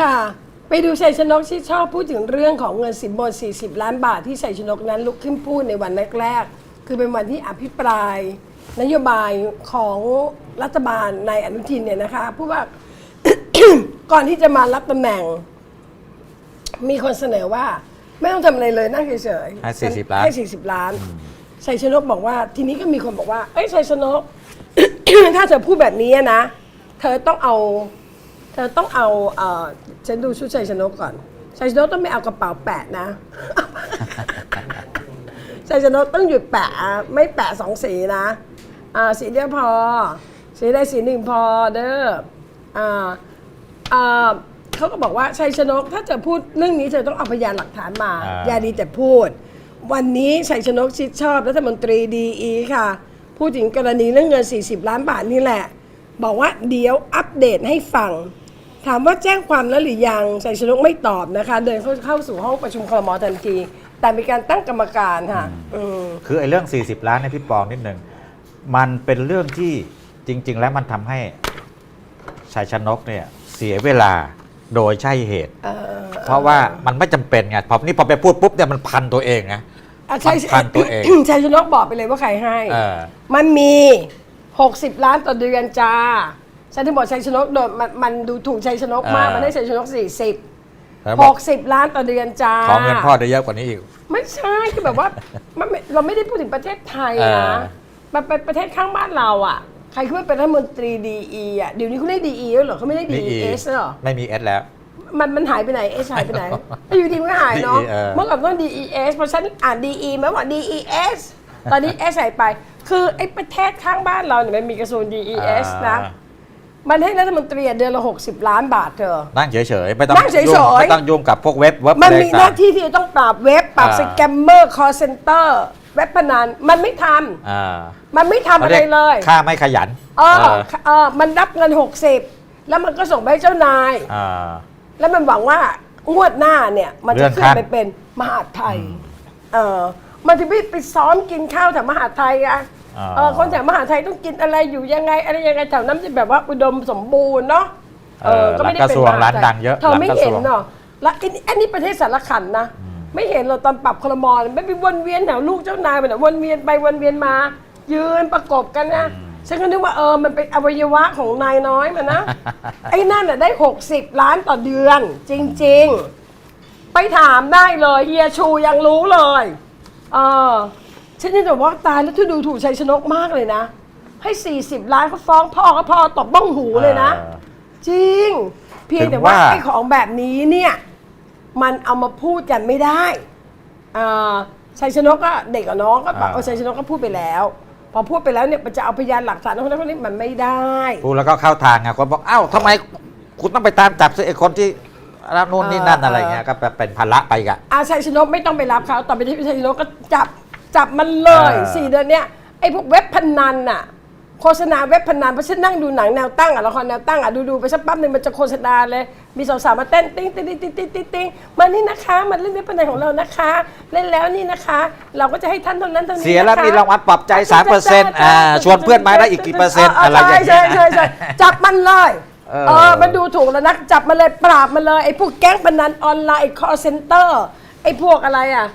ค่ะ ไปดูชัยชนกที่ชอบพูดถึงเรื่องของเงินสินบน 40 ล้านบาทที่ชัยชนกนั้นลุกขึ้นพูดในวันแรกๆ คือเป็นวันที่อภิปราย นโยบายของรัฐบาลในอนุทินเนี่ยนะคะพูดว่า ก่อนที่จะมารับตำแหน่ง มีคนเสนอว่า ไม่ต้องทำอะไรเลยนั่งเฉยๆให้40ล้านให้40 ล้านชัยชนกบอกว่า ทีนี้ก็มีคนบอกว่า เอ้ยชัยชนก ถ้าเธอพูดแบบนี้นะ เธอต้องเอา เธอต้องเอาเออฉันดูชุดชัยชนกก่อนชัยชนกต้องไม่เอากระเป๋าแปะนะ ชัยชนกต้องหยุดแปะไม่แปะสองสีนะอ่าสีเดียวพอ สีใดสีหนึ่งพอเด้ออ่าอ่าเขาก็บอกว่าชัยชนกถ้าจะพูดเรื่องนี้เธอต้องเอาพยานหลักฐานมา อ่า อย่าดีแต่พูด วันนี้ชัยชนกชิดชอบรัฐมนตรีดีอีค่ะ พูดถึงกรณีเรื่องเงิน 40 ล้านบาทนี่แหละ บอกว่าเดี๋ยวอัปเดตให้ฟัง ถามว่าแจ้งความแล้วหรือยังชัยชนกไม่ตอบนะคะ เดินเข้าเข้าสู่ห้องประชุมครมทันที แต่มีการตั้งกรรมการค่ะอืมคือไอ้เรื่อง 40 ล้านเนี่ยพี่ปองนิดหนึ่ง มันเป็นเรื่องที่จริง ๆ แล้วมันทำให้ชัยชนกเนี่ยเสียเวลาโดยใช่เหตุ เอ่อเพราะว่ามันไม่จำเป็นไงพอนี่พอไปพูดปุ๊บเนี่ยมันพันตัวเองไงอะใช่มันพันตัวเอง ชัยชนกบอกไปเลยว่าใครให้ เออ มันมี 60 ล้านต่อเดือนจ้า ฉันถึงบอกชัยชนกโดนมันมันดูถูกชัยชนกมาก อ่ามั มันให้ชัยชนกแล้ว40บอก60 ล้านต่อเดือนจ้า ขอเงินพ่อได้เยอะกว่านี้อีก ไม่ใช่คือแบบว่ามันไม่เราไม่ได้พูดถึงประเทศไทยเอนะอมันเป็นประเทศข้างบ้านเราอะ ใครขึ้นเป็นรัฐมนตรีดีอีอะ เดี๋ยวนี้เขาเรียกดีอีแล้วเหรอเขาไม่ได้ดีนี่อีเอสเหรอ ไม่มีเอสแล้ว มันมันหายไปไหนเอสหายไปไหน แล้วอยู่ดีมันก็หายเนาะ DE เออ เมื่อก่อนต้อง DES เพราะฉันอ่าน DE มาว่า DES ตอนนี้ S หายไป คือไอ้ประเทศข้างบ้านเราเนี่ยมันมีกระทรวง DES นะ อ่า มันให้รัฐมนตรีอะเดือนละ 60 ล้านบาทเธอ นั่งเฉยๆไม่ต้องนั่งเฉยๆ ยุ่ไม่ต้องยุ่งกับพวกเว็บเว็บมันอะไรมีหน้าต่างที่ที่จะต้องปราบเว็บปราบอ่าสแกมเมอร์คอร์เซนเตอร์เว็บพนันมันไม่ทอ่าำมันไม่ทำเขาอะไรเรียกเลยค่าไม่ขยันเออเออเออมันรับเงิน 60 แล้วมันก็ส่งไปให้เจ้านาย อ่า แล้วมันหวังว่างวดหน้าเนี่ย มันจะเลื่อนขึ้นขั้นไปเป็นมหาดไทย เออมันถึงไปไปซ้อมกินข้าวแถวมหาดไทยอะอ่า เออคนแถวมหาดไทยต้องกินอะไรอยู่ยังไงอะไรยังไงแถวนั้นจะแบบว่าอุดมสมบูรณ์เนาะเออหลังกระทรวงร้านดังเยอะเธอไม่หลังกระทรวงเห็นเนาะแล้วอันอันนี้ประเทศสารขันนะไม่เห็นเราตอนปรับคลมอลไม่ไปวนเวียนแถวลูกเจ้านายไปนะวนเวียนไปวนเวียนมา ยืนประกบกันนะฉันก็นึกว่าเออมันเป็นอวัยวะของนายน้อยมันนะไอ้นั่นน่ะได้ 60 ล้านต่อเดือน จริง ๆ ไปถามได้เลยเฮียชูยังรู้เลย เออ ฉันยังบอกว่าตายแล้วที่ดูถูกชัยชนกมากเลยนะ ให้ 40 ล้านเขาฟ้องพ่อก็พ่อตบบ้องหูเลยนะออจริง เพียงถึงแต่ว่าว่า ไอ้ของแบบนี้เนี่ย มันเอามาพูดกันไม่ได้อ่าชัยชนกก็เด็กกับน้องก็แบบเออชัยชนกก็พูดไปแล้ว พอพูดไปแล้วเนี่ยมันจะเอาพยานหลักฐานของคนนั้นคนนี้มันไม่ได้ พูดแล้วก็เข้าทางไงคนบอกเอ้าทำไมคุณต้องไปตามจับซิไอ้คนที่รับนู่นนี่นั่นเออออะไรเงี้ยก็เป็นภาระไปอีกอะ อาชัยชนกไม่ต้องไปรับเขาต่อไปที่ชัยชนกก็จับ จับมันเลยอ่า สี่เดือนเนี้ยไอ้พวกเว็บพนันน่ะ โฆษณาเว็บพนันเพราะฉันนั่งดูหนังแนวตั้งอะละครแนวตั้งอะดูดูๆไปสักแป๊บหนึ่งมันจะโฆษณาเลย มีสาวๆมาเต้นติ้งติ้งติ้งติ้งติ้งติ้งติ้งมานี่นะคะมาเล่นเว็บพนันของเรานะคะ เล่นแล้วนี่นะคะ เราก็จะให้ท่านเท่านั้นเท่านี้เสียแล้วนะคะมีรางวัลปลอบใจ3%อ่าชวนเพื่อนมาได้อีกกี่เปอร์เซ็นต์อะไรอย่างเงี้ย ใช่ใช่ใช่จับมันเลยเออ เออมันดูถูกแล้วนะจับมันเลยปราบมันเลยไอ้พวกแก๊งพนันออนไลน์ไอ้ call center ไอ้พวกอะไรอะ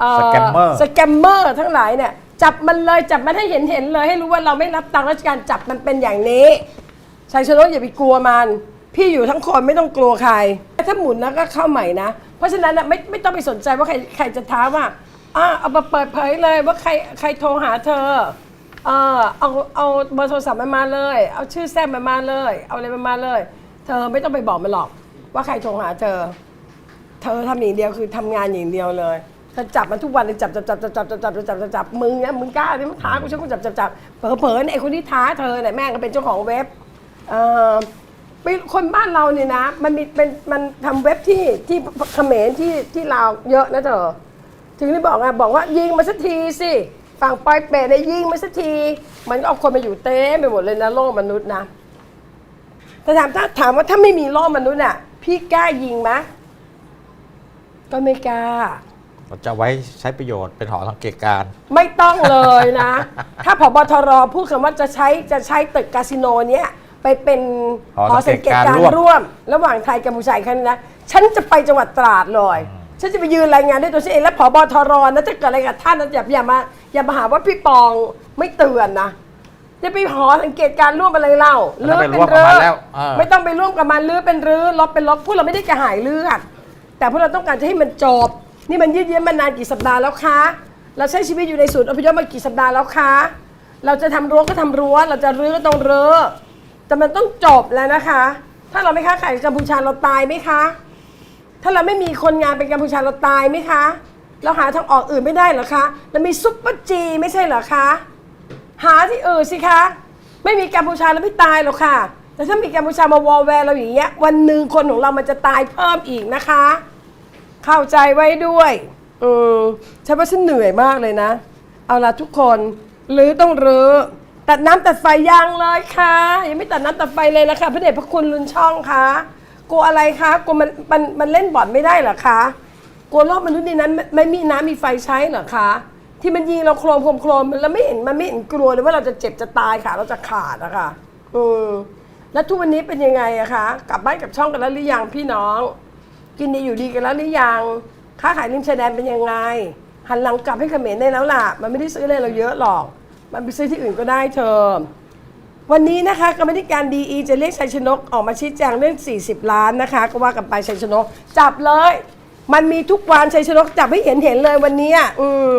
เอ่อสแกมเมอร์สแกมเมอร์ทั้งหลายเนี่ยจับมันเลยจับมันให้เห็นเห็นเลย ให้รู้ว่าเราไม่รับตังค์ราชการจับมันเป็นอย่างนี้ชัยชนกอย่าไปกลัวมัน พี่อยู่ทั้งคนไม่ต้องกลัวใคร ถ้าหมุนแล้วก็เข้าใหม่นะ เพราะฉะนั้นนะไม่ไม่ต้องไปสนใจว่าใครใครจะท้ามว่าอ่าเอามาเปิดเผยเลยว่าใครใครโทรหาเธอเออเอาเอาเบอร์โทรศัพท์มันมาเลย เอาชื่อแซมมันมาเลย เอาอะไรมันมาเลย เธอไม่ต้องไปบอกมันหรอก ว่าใครโทรหาเธอ เธอทำอย่างเดียวคือทำงานอย่างเดียวเลย เธอจับมันทุกวันเลยจับจับจับจับจับจับจับจับจับจับมึงนะมึงกล้าเนี่ยมึงท้ากูใช่กูจับจับจับเผลอเผลอๆไอ้คนที่ท้าเธอเนี่ยแม่งก็เป็นเจ้าของเว็บเออไปคนบ้านเราเนี่ยนะ มันมีเป็นมันทำเว็บที่ที่เขมรที่ที่ลาวเยอะนะเธอ ถึงได้บอกไงบอกว่ายิงมาสักทีสิฝั่งปอยเปรตได้ยิงมาสักที มันก็เอาคนมาอยู่เต็มไปหมดเลยนะโลกมนุษย์นะแต่ถามถ้าถามว่าถ้าไม่มีโลกมนุษย์อะ พี่กล้ายิงไหมก็ไม่กล้า เราจะไว้ใช้ประโยชน์เป็นหอสังเกตการณ์ ไม่ต้องเลยนะ ถ้าผบทรพูดคำว่าจะใช้จะใช้ตึกคาสิโนเนี้ยไปเป็นหอสังเกตการณ์ร่วมร่วมระหว่างไทยกัมพูชาอีกครั้งนะ ฉันจะไปจังหวัดตราดเลย ฉันจะไปยืนรายงานด้วยตัวฉันเอง และผบทรนะถ้าเกิดอะไรกับท่านนะอย่าอย่ามาอย่ามาหาว่าพี่ปองไม่เตือนนะ จะไปหอสังเกตการณ์ร่วมอะไรเล่าไม่ต้องไปร่วมกับมันแล้วเออไม่ต้องไปร่วมกับมันลื้อเป็นรื้อลบเป็นลบพวกเราไม่ได้กระหายเลือดแต่พวกเราต้องการจะให้มันจบ นี่มันยืดเยื้อมานานกี่สัปดาห์แล้วคะ เราใช้ชีวิตอยู่ในศูนย์อพยพมากี่สัปดาห์แล้วคะ เราจะทำรั้วก็ทำรั้ว เราจะรื้อก็ต้องรื้อแต่มันต้องจบแล้วนะคะ ถ้าเราไม่ค้าขายกับกัมพูชาเราตายไหมคะ ถ้าเราไม่มีคนงานเป็นกัมพูชาเราตายไหมคะ เราหาทางออกอื่นไม่ได้เหรอคะ เรามีซุปเปอร์จีไม่ใช่เหรอคะ หาที่อื่นสิคะ ไม่มีกัมพูชาแล้วไม่ตายหรอกค่ะ แต่ถ้ามีกัมพูชามาวอลแวร์เราอย่างเงี้ยวันหนึ่งคนของเรามันจะตายเพิ่มอีกนะคะ เข้าใจไว้ด้วยเอืมฉันว่าฉันเหนื่อยมากเลยนะ เอาละทุกคนหรือต้องรื้อตัดน้ำตัดไฟยังเลยค่ะยังไม่ตัดน้ำตัดไฟเลยนะคะพระเดชพระคุณลุนช่องคะกลัวอะไรคะกลัวมันมันมันเล่นบ่อนไม่ได้เหรอคะกลัวโลกมนุษย์ในนั้นไม่ไม่มีน้ำมีไฟใช้เหรอคะที่มันยิงเราโครมโครมโครมแล้วไม่เห็นมันไม่เห็นกลัวเลยว่าเราจะเจ็บจะตายค่ะ เราจะขาดอะค่ะอืมแล้วทุกวันนี้เป็นยังไงอะคะกลับบ้านกับช่องกันแล้วหรือยังพี่น้อง กินดีอยู่ดีกันแล้วหรือยังค้าขายริมชายแดนเป็นยังไง หันหลังกลับให้เขมรได้แล้วล่ะ มันไม่ได้ซื้ออะไรเราเยอะหรอก มันไปซื้อที่อื่นก็ได้เธอวันนี้นะคะกรรมธิการดีอีจะเรียกชัยชนกออกมาชี้แจงเรื่อง 40 ล้านนะคะ ก็ว่ากันไปชัยชนก จับเลย มันมีทุกวันชัยชนกจับให้เห็นเห็นเลยวันนี้อะอืม